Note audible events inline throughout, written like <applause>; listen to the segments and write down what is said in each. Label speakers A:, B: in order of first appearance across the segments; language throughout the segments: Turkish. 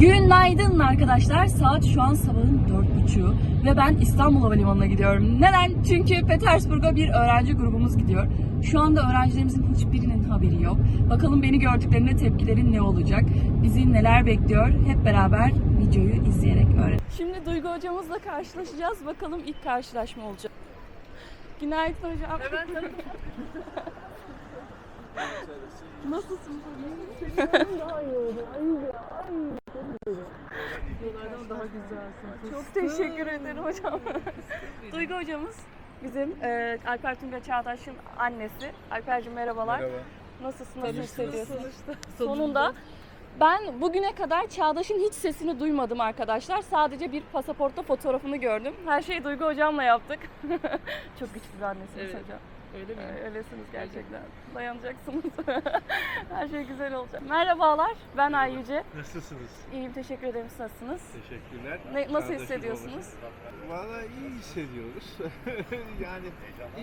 A: Günaydın arkadaşlar. Saat şu an sabahın dört buçuğu ve ben İstanbul Havalimanı'na gidiyorum. Neden? Çünkü Petersburg'a bir öğrenci grubumuz gidiyor. Şu anda öğrencilerimizin hiçbirinin haberi yok. Bakalım beni gördüklerinde tepkileri ne olacak? Bizi neler bekliyor? Hep beraber videoyu izleyerek öğren. Şimdi Duygu hocamızla karşılaşacağız. Bakalım ilk karşılaşma olacak. Günaydın hocam. Hemen <laughs> tanıdım. Nasılsınız Çok teşekkür ederim hocam. Duygu hocamız bizim e, Alper Tunga Çağdaş'ın annesi. Alper'cim merhabalar.
B: Merhaba.
A: Nasılsın? Nasıl hissediyorsun? Sonunda. Ben bugüne kadar Çağdaş'ın hiç sesini duymadım arkadaşlar. Sadece bir pasaportta fotoğrafını gördüm. Her şeyi Duygu hocamla yaptık. <laughs> Çok güçlü bir annesiniz
C: Evet.
A: hocam.
C: Öyle mi?
A: Öylesiniz gerçekten. Dayanacaksınız. <laughs> Her şey güzel olacak. Merhabalar, ben Ay Yüce.
B: Nasılsınız?
A: İyiyim, teşekkür ederim. Siz Nasılsınız?
B: Teşekkürler.
A: Ne- nasıl
B: Kardeşim
A: hissediyorsunuz?
B: Valla iyi hissediyoruz. <laughs> yani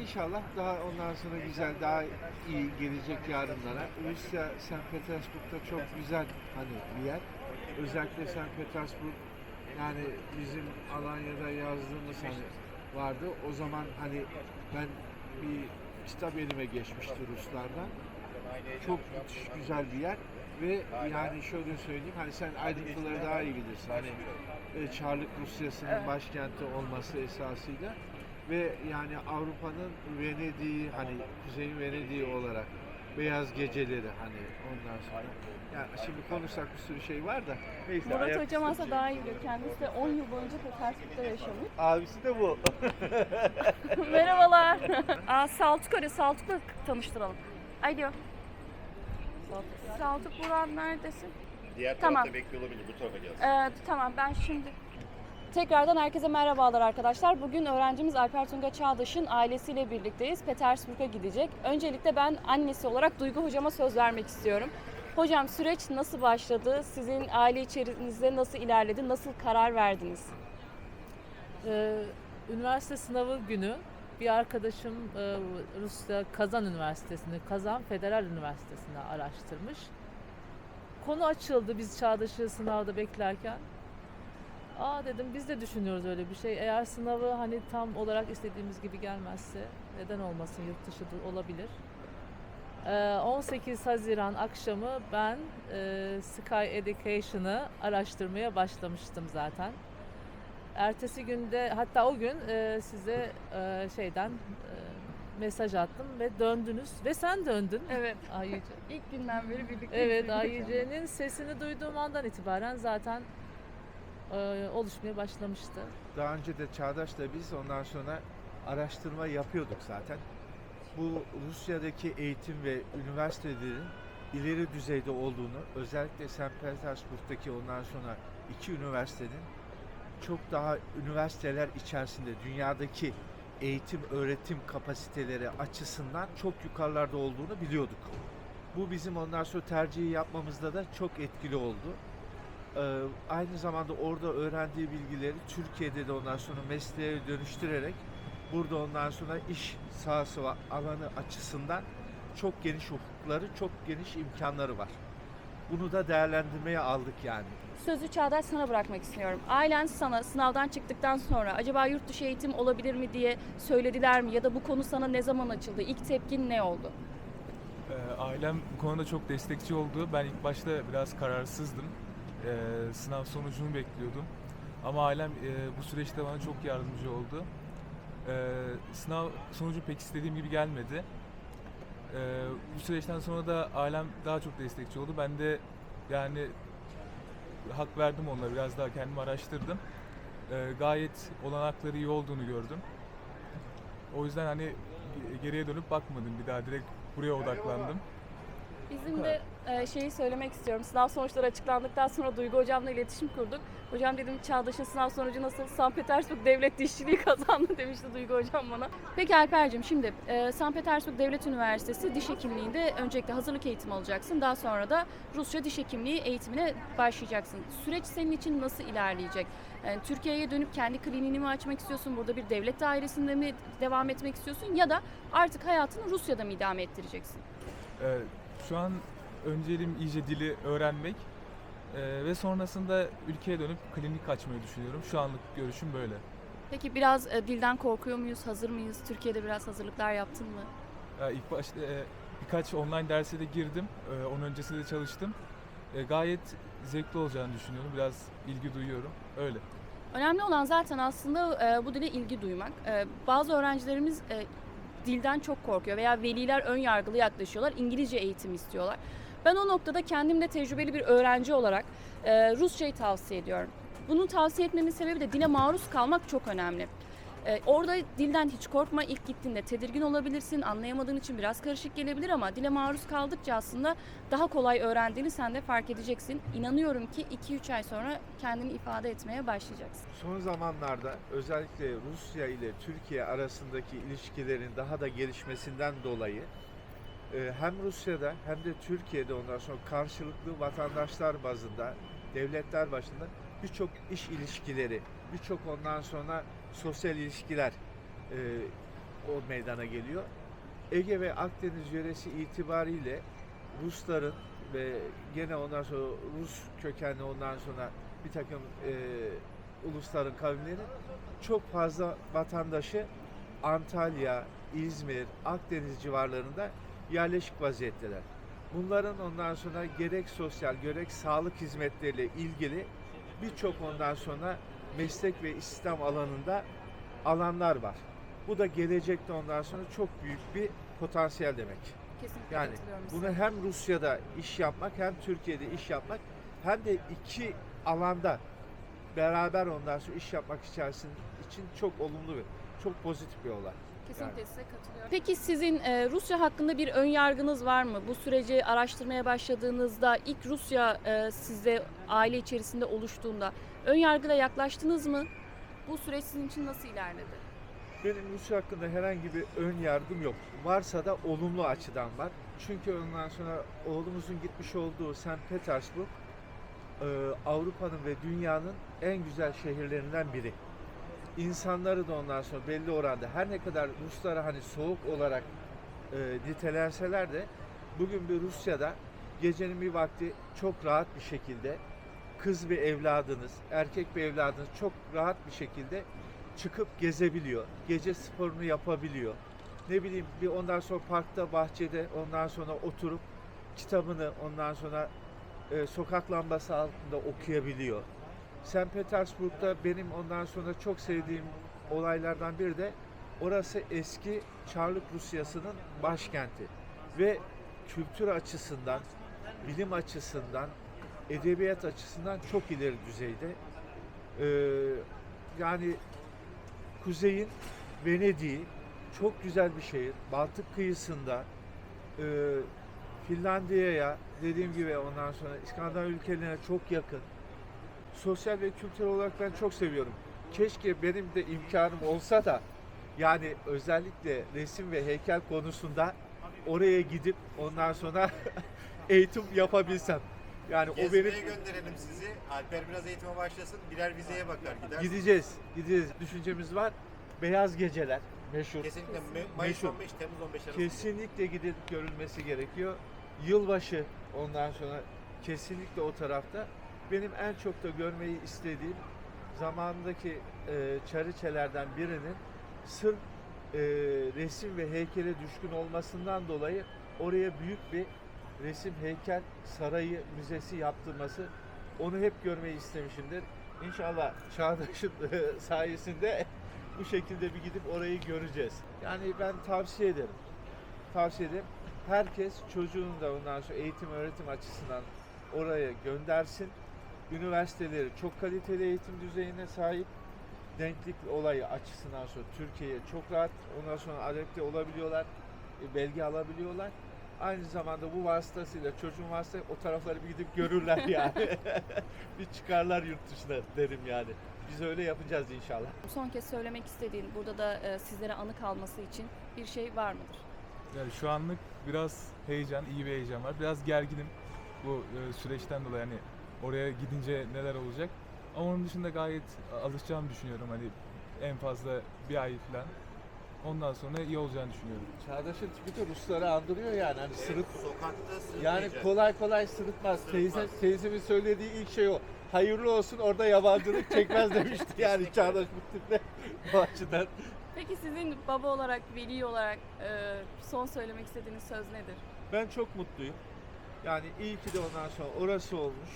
B: inşallah daha ondan sonra güzel, daha iyi gelecek yarınlara. Rusya, St. Petersburg'da çok güzel hani bir yer. Özellikle St. Petersburg yani bizim Alanya'da yazdığımız hani vardı. O zaman hani ben bir kitap elime geçmişti Ruslardan. Çok müthiş güzel bir yer ve yani şöyle söyleyeyim hani sen ayrıntıları daha iyi bilirsin. Hani e, Çarlık Rusyası'nın başkenti olması esasıyla ve yani Avrupa'nın Venedik'i hani Kuzey Venedik'i olarak beyaz geceleri hani ondan sonra yani şimdi konuşsak bir sürü şey var da neyse
A: Murat hocam aslında daha iyi biliyor. Kendisi de 10 yıl boyunca Petersburg'da yaşamış. <laughs>
B: Abisi de bu. <laughs>
A: Merhabalar. <laughs> Aa, Saltuk arıyor. Saltuk'la tanıştıralım. Alo. Saltuk Burak neredesin?
D: Diğer
A: Tamam.
D: tarafta bekliyor olabilir. Bu tarafa gelsin.
A: Ee, tamam ben şimdi... Tekrardan herkese merhabalar arkadaşlar. Bugün öğrencimiz Alper Tunga Çağdaş'ın ailesiyle birlikteyiz. Petersburg'a gidecek. Öncelikle ben annesi olarak Duygu hocama söz vermek istiyorum. Hocam süreç nasıl başladı? Sizin aile içerinizde nasıl ilerledi? Nasıl karar verdiniz?
C: Ee, üniversite sınavı günü bir arkadaşım e, Rusya Kazan Üniversitesi'ni, Kazan Federal Üniversitesi'ni araştırmış. Konu açıldı biz Çağdaş'ı sınavda beklerken. Aa dedim biz de düşünüyoruz öyle bir şey. Eğer sınavı hani tam olarak istediğimiz gibi gelmezse neden olmasın yurt dışı olabilir. Ee, 18 Haziran akşamı ben e, Sky Education'ı araştırmaya başlamıştım zaten. Ertesi günde hatta o gün e, size e, şeyden mesaj attım ve döndünüz ve sen döndün.
A: Evet. <laughs>
C: Ayyüce.
A: İlk günden beri birlikte.
C: Evet Ayyüce'nin sesini duyduğum andan itibaren zaten oluşmaya başlamıştı.
B: Daha önce de Çağdaş'la biz ondan sonra araştırma yapıyorduk zaten. Bu Rusya'daki eğitim ve üniversitelerin ileri düzeyde olduğunu, özellikle St. Petersburg'daki ondan sonra iki üniversitenin çok daha üniversiteler içerisinde dünyadaki eğitim öğretim kapasiteleri açısından çok yukarılarda olduğunu biliyorduk. Bu bizim ondan sonra tercihi yapmamızda da çok etkili oldu. Ee, aynı zamanda orada öğrendiği bilgileri Türkiye'de de ondan sonra mesleğe dönüştürerek burada ondan sonra iş sahası ve alanı açısından çok geniş ufukları, çok geniş imkanları var. Bunu da değerlendirmeye aldık yani.
A: Sözü Çağdaş sana bırakmak istiyorum. Ailen sana sınavdan çıktıktan sonra acaba yurt dışı eğitim olabilir mi diye söylediler mi? Ya da bu konu sana ne zaman açıldı? İlk tepkin ne oldu?
E: Ee, Ailem bu konuda çok destekçi oldu. Ben ilk başta biraz kararsızdım. Ee, sınav sonucunu bekliyordum. Ama ailem e, bu süreçte bana çok yardımcı oldu. Ee, sınav sonucu pek istediğim gibi gelmedi. Ee, bu süreçten sonra da ailem daha çok destekçi oldu. Ben de yani hak verdim onlara. Biraz daha kendimi araştırdım. Ee, gayet olanakları iyi olduğunu gördüm. O yüzden hani geriye dönüp bakmadım bir daha direkt buraya odaklandım.
A: Bizim de e, şeyi söylemek istiyorum. Sınav sonuçları açıklandıktan sonra Duygu hocamla iletişim kurduk. Hocam dedim Çağdaş'ın sınav sonucu nasıl? St. Petersburg Devlet Dişçiliği <laughs> kazandı demişti Duygu hocam bana. Peki Alper'cim şimdi e, St. Petersburg Devlet Üniversitesi diş hekimliğinde öncelikle hazırlık eğitimi alacaksın. Daha sonra da Rusça diş hekimliği eğitimine başlayacaksın. Süreç senin için nasıl ilerleyecek? Yani Türkiye'ye dönüp kendi kliniğini mi açmak istiyorsun? Burada bir devlet dairesinde mi devam etmek istiyorsun? Ya da artık hayatını Rusya'da mı idame ettireceksin?
E: Ee, şu an önceliğim iyice dili öğrenmek. Ee, ve sonrasında ülkeye dönüp klinik açmayı düşünüyorum. Şu anlık görüşüm böyle.
A: Peki biraz e, dilden korkuyor muyuz? Hazır mıyız? Türkiye'de biraz hazırlıklar yaptın mı?
E: Ya ilk başta e, birkaç online derse de girdim. E, onun öncesinde de çalıştım. E, gayet zevkli olacağını düşünüyorum. Biraz ilgi duyuyorum. Öyle.
A: Önemli olan zaten aslında e, bu dile ilgi duymak. E, bazı öğrencilerimiz e, dilden çok korkuyor veya veliler ön yargılı yaklaşıyorlar. İngilizce eğitim istiyorlar. Ben o noktada kendim de tecrübeli bir öğrenci olarak e, Rusçayı tavsiye ediyorum. Bunu tavsiye etmemin sebebi de dile maruz kalmak çok önemli. E, orada dilden hiç korkma. İlk gittiğinde tedirgin olabilirsin. Anlayamadığın için biraz karışık gelebilir ama dile maruz kaldıkça aslında daha kolay öğrendiğini sen de fark edeceksin. İnanıyorum ki 2-3 ay sonra kendini ifade etmeye başlayacaksın.
B: Son zamanlarda özellikle Rusya ile Türkiye arasındaki ilişkilerin daha da gelişmesinden dolayı e, hem Rusya'da hem de Türkiye'de ondan sonra karşılıklı vatandaşlar bazında, devletler başında birçok iş ilişkileri, birçok ondan sonra sosyal ilişkiler e, o meydana geliyor. Ege ve Akdeniz yöresi itibariyle Rusların ve gene ondan sonra Rus kökenli ondan sonra bir takım e, ulusların kavimleri çok fazla vatandaşı Antalya, İzmir, Akdeniz civarlarında yerleşik vaziyetteler. Bunların ondan sonra gerek sosyal gerek sağlık hizmetleriyle ilgili birçok ondan sonra meslek ve istihdam alanında alanlar var. Bu da gelecekte ondan sonra çok büyük bir potansiyel demek.
A: Kesinlikle
B: Yani bunu
A: size.
B: hem Rusya'da iş yapmak hem Türkiye'de iş yapmak hem de iki alanda beraber ondan sonra iş yapmak içerisinde için çok olumlu bir, çok pozitif bir olay.
A: Kesinlikle size katılıyorum. Peki sizin e, Rusya hakkında bir ön yargınız var mı? Bu süreci araştırmaya başladığınızda ilk Rusya e, sizde aile içerisinde oluştuğunda ön yargıyla yaklaştınız mı? Bu süreç sizin için nasıl ilerledi?
B: Benim Rusya hakkında herhangi bir ön yargım yok. Varsa da olumlu açıdan var. Çünkü ondan sonra oğlumuzun gitmiş olduğu St. Petersburg e, Avrupa'nın ve dünyanın en güzel şehirlerinden biri. İnsanları da ondan sonra belli oranda her ne kadar Ruslara hani soğuk olarak e, nitelenseler de bugün bir Rusya'da gecenin bir vakti çok rahat bir şekilde kız bir evladınız, erkek bir evladınız çok rahat bir şekilde çıkıp gezebiliyor. Gece sporunu yapabiliyor. Ne bileyim bir ondan sonra parkta, bahçede ondan sonra oturup kitabını ondan sonra e, sokak lambası altında okuyabiliyor. St. Petersburg'da benim ondan sonra çok sevdiğim olaylardan biri de orası eski Çarlık Rusyası'nın başkenti ve kültür açısından, bilim açısından, edebiyat açısından çok ileri düzeyde. Ee, yani kuzeyin Venedik'i çok güzel bir şehir. Baltık kıyısında e, Finlandiya'ya dediğim gibi ondan sonra İskandinav ülkelerine çok yakın. Sosyal ve kültürel olarak ben çok seviyorum. Keşke benim de imkanım olsa da yani özellikle resim ve heykel konusunda oraya gidip ondan sonra <laughs> eğitim yapabilsem. Yani o
D: Gezmeye
B: benim
D: gönderelim sizi. Alper biraz eğitime başlasın. Birer vizeye bakar gider.
B: gideceğiz. Gideceğiz. Düşüncemiz var. Beyaz geceler meşhur.
D: Kesinlikle Me- Mayıs
B: Meşhur.
D: 15 Temmuz 15 arasında.
B: Kesinlikle gidip görülmesi gerekiyor. Yılbaşı ondan sonra kesinlikle o tarafta. Benim en çok da görmeyi istediğim zamandaki e, çariçelerden birinin sırf e, resim ve heykele düşkün olmasından dolayı oraya büyük bir resim heykel sarayı müzesi yaptırması onu hep görmeyi istemişimdir. İnşallah Çağdaş'ın <laughs> e, sayesinde bu şekilde bir gidip orayı göreceğiz. Yani ben tavsiye ederim. Tavsiye ederim. Herkes çocuğunu da ondan sonra eğitim öğretim açısından oraya göndersin. Üniversiteleri çok kaliteli eğitim düzeyine sahip. Denklik olayı açısından sonra Türkiye'ye çok rahat ondan sonra adapte olabiliyorlar. e, Belge alabiliyorlar. Aynı zamanda bu vasıtasıyla çocuğun vasıtasıyla o tarafları bir gidip görürler <laughs> yani. <laughs> bir çıkarlar yurt dışına derim yani. Biz öyle yapacağız inşallah.
A: Son kez söylemek istediğin, burada da e, sizlere anı kalması için bir şey var mıdır?
E: Yani şu anlık biraz heyecan, iyi bir heyecan var. Biraz gerginim bu e, süreçten dolayı hani oraya gidince neler olacak. Ama onun dışında gayet alışacağımı düşünüyorum hani en fazla bir ay falan. Ondan sonra iyi olacağını düşünüyorum.
B: Çağdaş'ın tipi de Rusları andırıyor yani. Hani sırıt
D: Sokakta sırıtmayacak.
B: yani kolay kolay sırıtmaz. Teyze, teyzemin söylediği ilk şey o. Hayırlı olsun orada yabancılık çekmez <laughs> demişti yani. Çağdaş bu tiple bu açıdan.
A: Peki sizin baba olarak, veli olarak e, son söylemek istediğiniz söz nedir?
B: Ben çok mutluyum. Yani iyi ki de ondan sonra orası olmuş.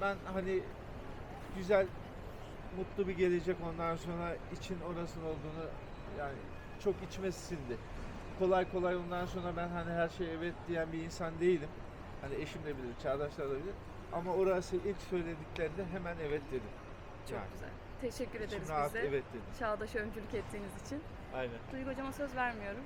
B: Ben hani güzel, mutlu bir gelecek ondan sonra için orasının olduğunu yani çok içime sindi. Kolay kolay ondan sonra ben hani her şeye evet diyen bir insan değilim. Hani eşim de bilir, çağdaşlar da bilir. Ama orası ilk söylediklerinde hemen evet dedim.
A: Çok
B: Yani.
A: güzel. Teşekkür ederiz
B: İçim rahat
A: bize.
B: evet dedim.
A: Çağdaş'a öncülük ettiğiniz için.
B: Aynen.
A: Duygu hocama söz vermiyorum.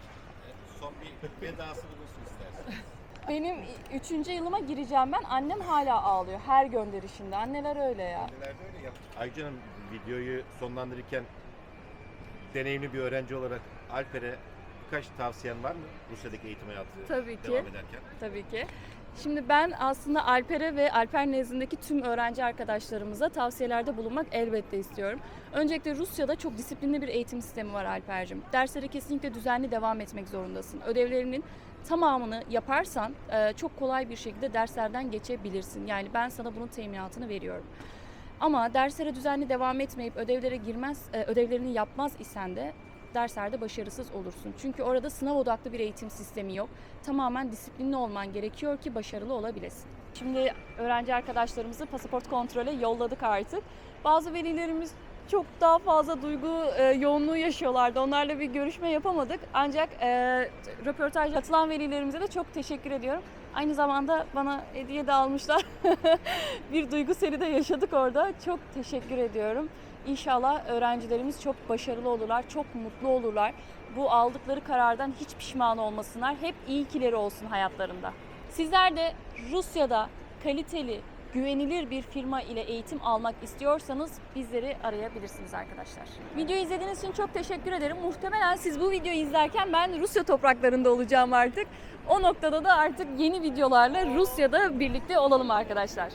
D: Son bir <laughs> vedasını bulursun istersen.
A: Benim üçüncü yılıma gireceğim ben. Annem hala ağlıyor her gönderişinde. Anneler öyle ya.
D: Neler de öyle yap. Hanım videoyu sonlandırırken deneyimli bir öğrenci olarak Alper'e birkaç tavsiyen var mı Rusya'daki eğitim hayatı
A: Tabii ki.
D: devam ederken?
A: Tabii ki. Şimdi ben aslında Alper'e ve Alper nezdindeki tüm öğrenci arkadaşlarımıza tavsiyelerde bulunmak elbette istiyorum. Öncelikle Rusya'da çok disiplinli bir eğitim sistemi var Alper'cim. Derslere kesinlikle düzenli devam etmek zorundasın. Ödevlerinin tamamını yaparsan e, çok kolay bir şekilde derslerden geçebilirsin. Yani ben sana bunun teminatını veriyorum. Ama derslere düzenli devam etmeyip ödevlere girmez, e, ödevlerini yapmaz isen de derslerde başarısız olursun. Çünkü orada sınav odaklı bir eğitim sistemi yok tamamen disiplinli olman gerekiyor ki başarılı olabilesin. Şimdi öğrenci arkadaşlarımızı pasaport kontrole yolladık artık. Bazı velilerimiz çok daha fazla duygu e, yoğunluğu yaşıyorlardı. Onlarla bir görüşme yapamadık. Ancak e, röportaj atılan velilerimize de çok teşekkür ediyorum. Aynı zamanda bana hediye de almışlar. <laughs> bir duygu seri de yaşadık orada. Çok teşekkür ediyorum. İnşallah öğrencilerimiz çok başarılı olurlar, çok mutlu olurlar. Bu aldıkları karardan hiç pişman olmasınlar. Hep iyi ikileri olsun hayatlarında. Sizler de Rusya'da kaliteli, güvenilir bir firma ile eğitim almak istiyorsanız bizleri arayabilirsiniz arkadaşlar. Videoyu izlediğiniz için çok teşekkür ederim. Muhtemelen siz bu videoyu izlerken ben Rusya topraklarında olacağım artık. O noktada da artık yeni videolarla Rusya'da birlikte olalım arkadaşlar.